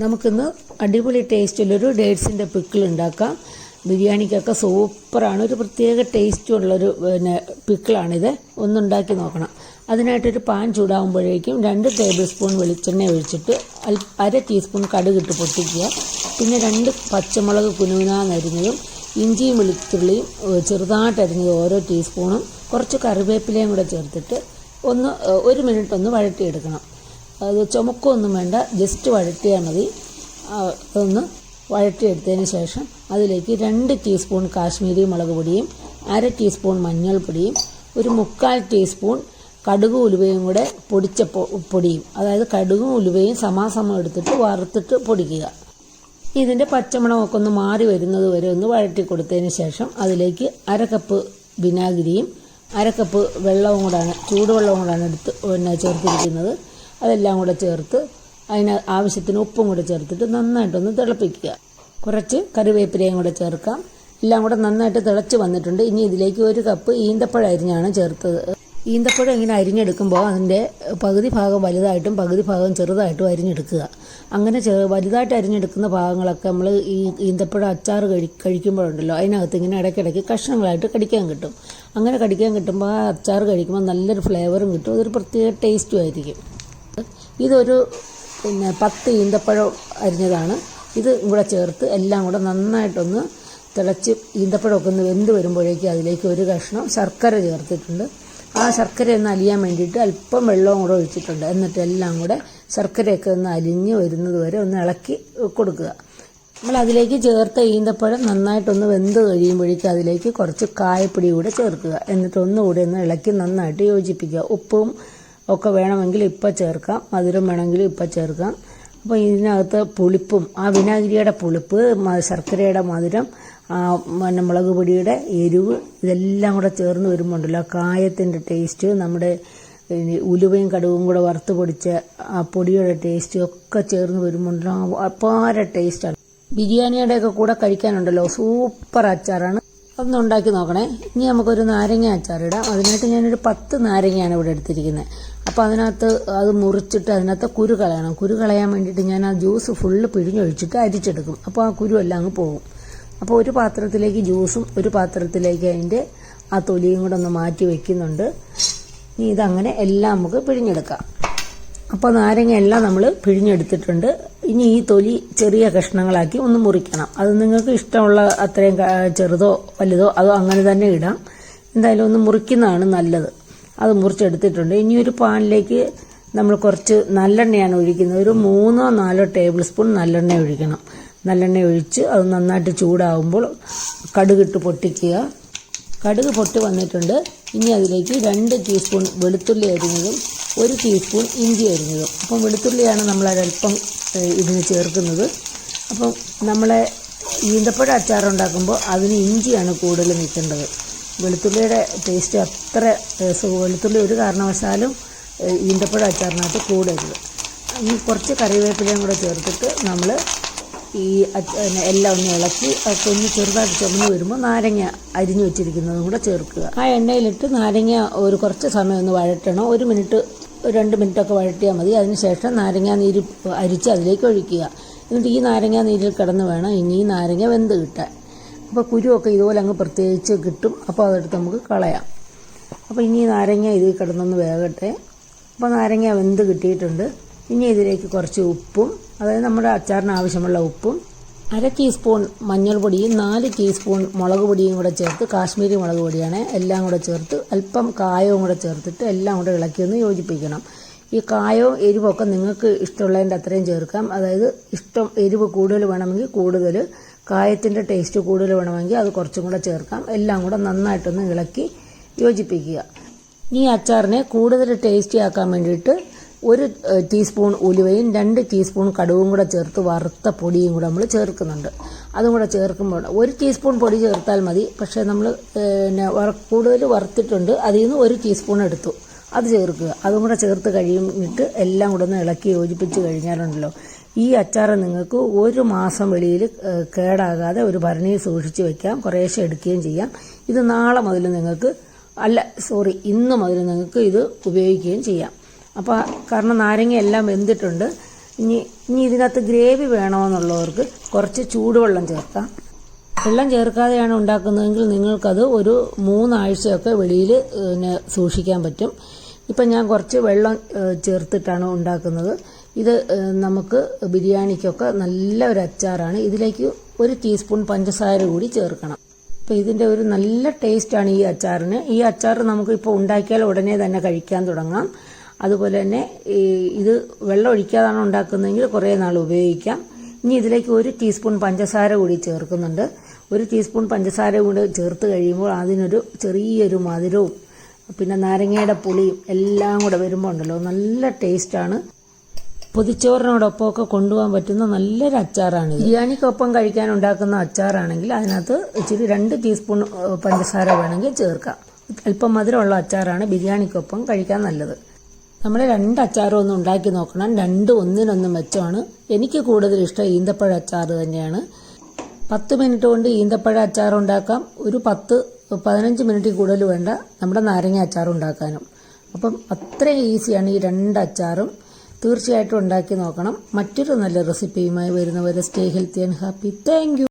നമുക്കിന്ന് അടിപൊളി ടേസ്റ്റുള്ളൊരു ഡേറ്റ്സിന്റെ പിക്കിൾ ഉണ്ടാക്കാം. ബിരിയാണിക്കൊക്കെ സൂപ്പറാണ്. ഒരു പ്രത്യേക ടേസ്റ്റ് ഉള്ളൊരു പിന്നെ പിക്കിളാണിത്. ഒന്നുണ്ടാക്കി നോക്കണം. അതിനായിട്ടൊരു പാൻ ചൂടാകുമ്പോഴേക്കും രണ്ട് ടേബിൾ സ്പൂൺ വെളിച്ചെണ്ണ ഒഴിച്ചിട്ട് അര ടീസ്പൂൺ കടുകിട്ട് പൊട്ടിക്കുക. പിന്നെ രണ്ട് പച്ചമുളക് കുനുകുനാന്നരിഞ്ഞതും ഇഞ്ചിയും വെളുത്തുള്ളിയും ചെറുതായിട്ട് അരിഞ്ഞത് ഓരോ ടീസ്പൂണും കുറച്ച് കറിവേപ്പിലയും കൂടെ ചേർത്തിട്ട് ഒന്ന് ഒരു മിനിറ്റ് ഒന്ന് വഴറ്റിയെടുക്കണം. അത് ചുമക്കൊന്നും വേണ്ട. ജസ്റ്റ് വഴറ്റിയാൽ മതി. ഒന്ന് വഴറ്റിയെടുത്തതിന് ശേഷം അതിലേക്ക് രണ്ട് ടീസ്പൂൺ കാശ്മീരി മുളക് പൊടിയും അര ടീസ്പൂൺ മഞ്ഞൾപ്പൊടിയും ഒരു മുക്കാൽ ടീസ്പൂൺ കടുക് ഉലുവയും കൂടെ പൊടിച്ച പൊടിയും. അതായത് കടുകും ഉലുവയും സമാസമം എടുത്തിട്ട് വറുത്തിട്ട് പൊടിക്കുക. ഇതിന്റെ പച്ചമണമൊക്കെ ഒന്ന് മാറി വരുന്നത് വരെ ഒന്ന് വഴറ്റി കൊടുത്തതിന് ശേഷം അതിലേക്ക് അര കപ്പ് വിനാഗിരിയും അര കപ്പ് വെള്ളവും കൂടാണ് ചൂടുവെള്ളവും കൂടാണ് എടുത്ത് പിന്നെ ചേർത്തിരിക്കുന്നത്. അതെല്ലാം കൂടെ ചേർത്ത് അതിന് ആവശ്യത്തിന് ഉപ്പും കൂടെ ചേർത്തിട്ട് നന്നായിട്ടൊന്ന് തിളപ്പിക്കുക. കുറച്ച് കറിവേപ്പിലയും കൂടെ ചേർക്കാം. എല്ലാം കൂടെ നന്നായിട്ട് തിളച്ച് വന്നിട്ടുണ്ട്. ഇനി ഇതിലേക്ക് ഒരു കപ്പ് ഈന്തപ്പഴം അരിഞ്ഞാണ് ചേർത്തത്. ഈന്തപ്പഴം ഇങ്ങനെ അരിഞ്ഞെടുക്കുമ്പോൾ അതിന്റെ പകുതി ഭാഗം വലുതായിട്ടും പകുതി ഭാഗം ചെറുതായിട്ടും അരിഞ്ഞെടുക്കുക. അങ്ങനെ ചെ വലുതായിട്ട് അരിഞ്ഞെടുക്കുന്ന ഭാഗങ്ങളൊക്കെ നമ്മൾ ഈ ഈന്തപ്പഴം അച്ചാർ കഴി കഴിക്കുമ്പോഴുണ്ടല്ലോ അതിനകത്ത് ഇങ്ങനെ ഇടയ്ക്കിടയ്ക്ക് കഷ്ണങ്ങളായിട്ട് കടിക്കാൻ കിട്ടും. അങ്ങനെ കടിക്കാൻ കിട്ടുമ്പോൾ ആ അച്ചാർ കഴിക്കുമ്പോൾ നല്ലൊരു ഫ്ലേവറും കിട്ടും. അതൊരു പ്രത്യേക ടേസ്റ്റും ആയിരിക്കും. ഇതൊരു പിന്നെ പത്ത് ഈന്തപ്പഴം അരിഞ്ഞതാണ്. ഇത് കൂടെ ചേർത്ത് എല്ലാം കൂടെ നന്നായിട്ടൊന്ന് തിളച്ച് ഈന്തപ്പഴമൊക്കെ ഒന്ന് വെന്ത് വരുമ്പോഴേക്കും അതിലേക്ക് ഒരു കഷ്ണം ശർക്കര ചേർത്തിട്ടുണ്ട്. ആ ശർക്കര ഒന്ന് അലിയാൻ വേണ്ടിയിട്ട് അല്പം വെള്ളവും കൂടെ ഒഴിച്ചിട്ടുണ്ട്. എന്നിട്ട് എല്ലാം കൂടെ ശർക്കരയൊക്കെ ഒന്ന് അലിഞ്ഞ് വരുന്നത് വരെ ഒന്ന് ഇളക്കി കൊടുക്കുക. നമ്മൾ അതിലേക്ക് ചേർത്ത ഈന്തപ്പഴം നന്നായിട്ടൊന്ന് വെന്ത് കഴിയുമ്പോഴേക്കും അതിലേക്ക് കുറച്ച് കായപ്പൊടി കൂടെ ചേർക്കുക. എന്നിട്ട് ഒന്നുകൂടി ഒന്ന് ഇളക്കി നന്നായിട്ട് യോജിപ്പിക്കുക. ഉപ്പും ഒക്കെ വേണമെങ്കിൽ ഇപ്പം ചേർക്കാം മധുരം വേണമെങ്കിൽ ഇപ്പം ചേർക്കാം. അപ്പോൾ ഇതിനകത്ത് പുളിപ്പും ആ വിനാഗിരിയുടെ പുളിപ്പ് ശർക്കരയുടെ മധുരം പിന്നെ മുളക് പൊടിയുടെ എരിവ് ഇതെല്ലാം കൂടെ ചേർന്ന് വരുമ്പോണ്ടല്ലോ കായത്തിന്റെ ടേസ്റ്റ് നമ്മുടെ ഉലുവയും കടുവും കൂടെ വറുത്ത് പൊടിച്ച ആ പൊടിയുടെ ടേസ്റ്റ് ഒക്കെ ചേർന്ന് വരുമ്പോണ്ടല്ലോ അപാര ടേസ്റ്റാണ് ബിരിയാണിയുടെ ഒക്കെ കൂടെ കഴിക്കാനുണ്ടല്ലോ സൂപ്പർ അച്ചാറാണ്. അതൊന്ന് ഉണ്ടാക്കി നോക്കണേ. ഇനി നമുക്കൊരു നാരങ്ങ അച്ചാറിടാം അതിനായിട്ട് ഞാനൊരു പത്ത് നാരങ്ങയാണ് ഇവിടെ എടുത്തിരിക്കുന്നത്. അപ്പോൾ അതിനകത്ത് അത് മുറിച്ചിട്ട് അതിനകത്ത് കുരു കളയണം. കുരു കളയാൻ വേണ്ടിയിട്ട് ഞാൻ ആ ജ്യൂസ് ഫുള്ള് പിഴിഞ്ഞൊഴിച്ചിട്ട് അരിച്ചെടുക്കും. അപ്പോൾ ആ കുരു എല്ലാം അങ്ങ് പോകും. അപ്പോൾ ഒരു പാത്രത്തിലേക്ക് ജ്യൂസും ഒരു പാത്രത്തിലേക്ക് അതിന്റെ ആ തൊലിയും കൂടെ ഒന്ന് മാറ്റി വയ്ക്കുന്നുണ്ട് ഇനി ഇതങ്ങനെ എല്ലാം നമുക്ക് പിഴിഞ്ഞെടുക്കാം. അപ്പോൾ നാരങ്ങ എല്ലാം നമ്മൾ പിഴിഞ്ഞെടുത്തിട്ടുണ്ട്. ഇനി ഈ തൊലി ചെറിയ കഷ്ണങ്ങളാക്കി ഒന്ന് മുറിക്കണം. അത് നിങ്ങൾക്ക് ഇഷ്ടമുള്ള അത്രയും ചെറുതോ വലുതോ അതോ അങ്ങനെ തന്നെ ഇടാം. എന്തായാലും ഒന്ന് മുറിക്കുന്നതാണ് നല്ലത്. അത് മുറിച്ചെടുത്തിട്ടുണ്ട്. ഇനി ഒരു പാനിലേക്ക് നമ്മൾ കുറച്ച് നല്ലെണ്ണയാണ് ഒഴിക്കുന്നത്. ഒരു മൂന്നോ നാലോ ടേബിൾ സ്പൂൺ നല്ലെണ്ണ ഒഴിക്കണം. നല്ലെണ്ണ ഒഴിച്ച് അത് നന്നായിട്ട് ചൂടാവുമ്പോൾ കടുകിട്ട് പൊട്ടിക്കുക. കടുക് പൊട്ടി വന്നിട്ടുണ്ട്. ഇനി അതിലേക്ക് രണ്ട് ടീസ്പൂൺ വെളുത്തുള്ളി അരിഞ്ഞതും ഒരു ടീസ്പൂൺ ഇഞ്ചി അരിഞ്ഞത്. അപ്പം വെളുത്തുള്ളിയാണ് നമ്മൾ അല്പം ഇതിന് ചേർക്കുന്നത്. അപ്പം നമ്മളെ ഈന്തപ്പഴ അച്ചാറുണ്ടാക്കുമ്പോൾ അതിന് ഇഞ്ചിയാണ് കൂടുതൽ നിൽക്കേണ്ടത്. വെളുത്തുള്ളിയുടെ ടേസ്റ്റ് അത്ര വെളുത്തുള്ളി ഒരു കാരണവശാലും ഈന്തപ്പഴ അച്ചാറിനകത്ത് കൂടരുത്. ഈ കുറച്ച് കറിവേപ്പിലയും കൂടെ ചേർത്തിട്ട് നമ്മൾ ഈ എല്ലാം ഒന്ന് ഇളക്കി അതൊക്കെ ഒന്ന് ചെറുതായിട്ട് ചുമന്ന് വരുമ്പോൾ നാരങ്ങ അരിഞ്ഞു വെച്ചിരിക്കുന്നതും കൂടെ ചേർക്കുക. ആ എണ്ണയിലിട്ട് നാരങ്ങ ഒരു കുറച്ച് സമയം ഒന്ന് വഴറ്റണം. ഒരു മിനിറ്റ് രണ്ട് മിനിറ്റൊക്കെ വഴറ്റിയാൽ മതി. അതിനുശേഷം നാരങ്ങ നീര് അരിച്ച് അതിലേക്ക് ഒഴിക്കുക. എന്നിട്ട് ഈ നാരങ്ങ നീരിൽ കിടന്ന് വേണം ഇനി ഈ നാരങ്ങ വെന്ത് കിട്ടാൻ. അപ്പോൾ കുരുവൊക്കെ ഇതുപോലെ അങ്ങ് പ്രത്യേകിച്ച് കിട്ടും. അപ്പോൾ അതെടുത്ത് നമുക്ക് കളയാം. അപ്പോൾ ഇനി നാരങ്ങ ഇതിൽ കിടന്നൊന്ന് വേകട്ടെ. അപ്പോൾ നാരങ്ങ വെന്ത് കിട്ടിയിട്ടുണ്ട്. ഇനി ഇതിലേക്ക് കുറച്ച് ഉപ്പും അതായത് നമ്മുടെ അച്ചാറിന് ആവശ്യമുള്ള ഉപ്പും അര ടീസ്പൂൺ മഞ്ഞൾപ്പൊടിയും നാല് ടീസ്പൂൺ മുളക് പൊടിയും കൂടെ ചേർത്ത് കാശ്മീരി മുളക് പൊടിയാണ് എല്ലാം കൂടെ ചേർത്ത് അല്പം കായവും കൂടെ ചേർത്തിട്ട് എല്ലാം കൂടെ ഇളക്കി ഒന്ന് യോജിപ്പിക്കണം. ഈ കായവും എരിവൊക്കെ നിങ്ങൾക്ക് ഇഷ്ടമുള്ളതിന്റെ അത്രയും ചേർക്കാം. അതായത് ഇഷ്ടം എരിവ് കൂടുതൽ വേണമെങ്കിൽ കൂടുതൽ കായത്തിന്റെ ടേസ്റ്റ് കൂടുതൽ വേണമെങ്കിൽ അത് കുറച്ചും കൂടെ ചേർക്കാം. എല്ലാം കൂടെ നന്നായിട്ടൊന്ന് ഇളക്കി യോജിപ്പിക്കുക. ഈ അച്ചാറിനെ കൂടുതൽ ടേസ്റ്റി ആക്കാൻ വേണ്ടിയിട്ട് ഒരു ടീസ്പൂൺ ഉലുവയും രണ്ട് ടീസ്പൂൺ കടുവും കൂടെ ചേർത്ത് വറുത്ത പൊടിയും കൂടെ നമ്മൾ ചേർക്കുന്നുണ്ട്. അതും കൂടെ ചേർക്കുമ്പോൾ ഒരു ടീസ്പൂൺ പൊടി ചേർത്താൽ മതി. പക്ഷേ നമ്മൾ പിന്നെ കൂടുതൽ വറുത്തിട്ടുണ്ട്. അതിൽ നിന്ന് ഒരു ടീസ്പൂൺ എടുത്തു. അത് ചേർക്കുക. അതും കൂടെ ചേർത്ത് കഴിയുന്നിട്ട് എല്ലാം കൂടെ ഒന്ന് ഇളക്കി യോജിപ്പിച്ച് കഴിഞ്ഞാലുണ്ടല്ലോ. ഈ അച്ചാർ നിങ്ങൾക്ക് ഒരു മാസം വെളിയിൽ കേടാകാതെ ഒരു ഭരണിയിൽ സൂക്ഷിച്ച് വെക്കാം. കുറേശ്ശെ എടുക്കുകയും ചെയ്യാം. ഇത് നാളെ മുതൽ നിങ്ങൾക്ക് അല്ല സോറി ഇന്ന് മുതൽ നിങ്ങൾക്ക് ഇത് ഉപയോഗിക്കുകയും ചെയ്യാം. അപ്പോൾ കാരണം നാരങ്ങ എല്ലാം വെന്തിട്ടുണ്ട്. ഇനി ഇനി ഇതിനകത്ത് ഗ്രേവി വേണമെന്നുള്ളവർക്ക് കുറച്ച് ചൂടുവെള്ളം ചേർക്കാം. വെള്ളം ചേർക്കാതെയാണ് ഉണ്ടാക്കുന്നതെങ്കിൽ നിങ്ങൾക്കത് ഒരു മൂന്നാഴ്ചയൊക്കെ വെളിയിൽ പിന്നെ സൂക്ഷിക്കാൻ പറ്റും. ഇപ്പം ഞാൻ കുറച്ച് വെള്ളം ചേർത്തിട്ടാണ് ഉണ്ടാക്കുന്നത്. ഇത് നമുക്ക് ബിരിയാണിക്കൊക്കെ നല്ല ഒരു അച്ചാറാണ്. ഇതിലേക്ക് ഒരു ടീസ്പൂൺ പഞ്ചസാര കൂടി ചേർക്കണം. അപ്പോൾ ഇതിന്റെ ഒരു നല്ല ടേസ്റ്റാണ് ഈ അച്ചാറിന്. ഈ അച്ചാർ നമുക്ക് ഇപ്പോൾ ഉണ്ടാക്കിയാൽ ഉടനെ തന്നെ കഴിക്കാൻ തുടങ്ങാം. അതുപോലെ തന്നെ ഇത് വെള്ളം ഒഴിക്കാതാണ് ഉണ്ടാക്കുന്നതെങ്കിൽ കുറേ നാൾ ഉപയോഗിക്കാം. ഇനി ഇതിലേക്ക് ഒരു ടീസ്പൂൺ പഞ്ചസാര കൂടി ചേർക്കുന്നുണ്ട്. ഒരു ടീസ്പൂൺ പഞ്ചസാര കൂടി ചേർത്ത് കഴിയുമ്പോൾ അതിനൊരു ചെറിയൊരു മധുരവും പിന്നെ നാരങ്ങയുടെ പുളിയും എല്ലാം കൂടെ വരുമ്പോൾ ഉണ്ടല്ലോ നല്ല ടേസ്റ്റാണ്. പൊതിച്ചോറിനോടൊപ്പം ഒക്കെ കൊണ്ടുപോകാൻ പറ്റുന്ന നല്ലൊരു അച്ചാറാണ്. ബിരിയാണിക്കൊപ്പം കഴിക്കാൻ ഉണ്ടാക്കുന്ന അച്ചാറാണെങ്കിൽ അതിനകത്ത് ഇച്ചിരി രണ്ട് ടീസ്പൂൺ പഞ്ചസാര വേണമെങ്കിൽ ചേർക്കാം. അല്പം മധുരമുള്ള അച്ചാറാണ് ബിരിയാണിക്കൊപ്പം കഴിക്കാൻ നല്ലത്. നമ്മൾ രണ്ട് അച്ചാറും ഒന്ന് ഉണ്ടാക്കി നോക്കണം. രണ്ടും ഒന്നിനൊന്നും വെച്ചാണ്. എനിക്ക് കൂടുതൽ ഇഷ്ടം ഈന്തപ്പഴ അച്ചാർ തന്നെയാണ്. പത്ത് മിനിറ്റ് കൊണ്ട് ഈന്തപ്പഴ അച്ചാർ ഉണ്ടാക്കാം. ഒരു പത്ത് പതിനഞ്ച് മിനിറ്റ് കൂടുതൽ വേണ്ട നമ്മുടെ നാരങ്ങ അച്ചാർ ഉണ്ടാക്കാനും. അപ്പം അത്രയും ഈസിയാണ് ഈ രണ്ട് അച്ചാറും. തീർച്ചയായിട്ടും ഉണ്ടാക്കി നോക്കണം. മറ്റൊരു നല്ല റെസിപ്പിയുമായി വരുന്നവരെ stay healthy and happy. Thank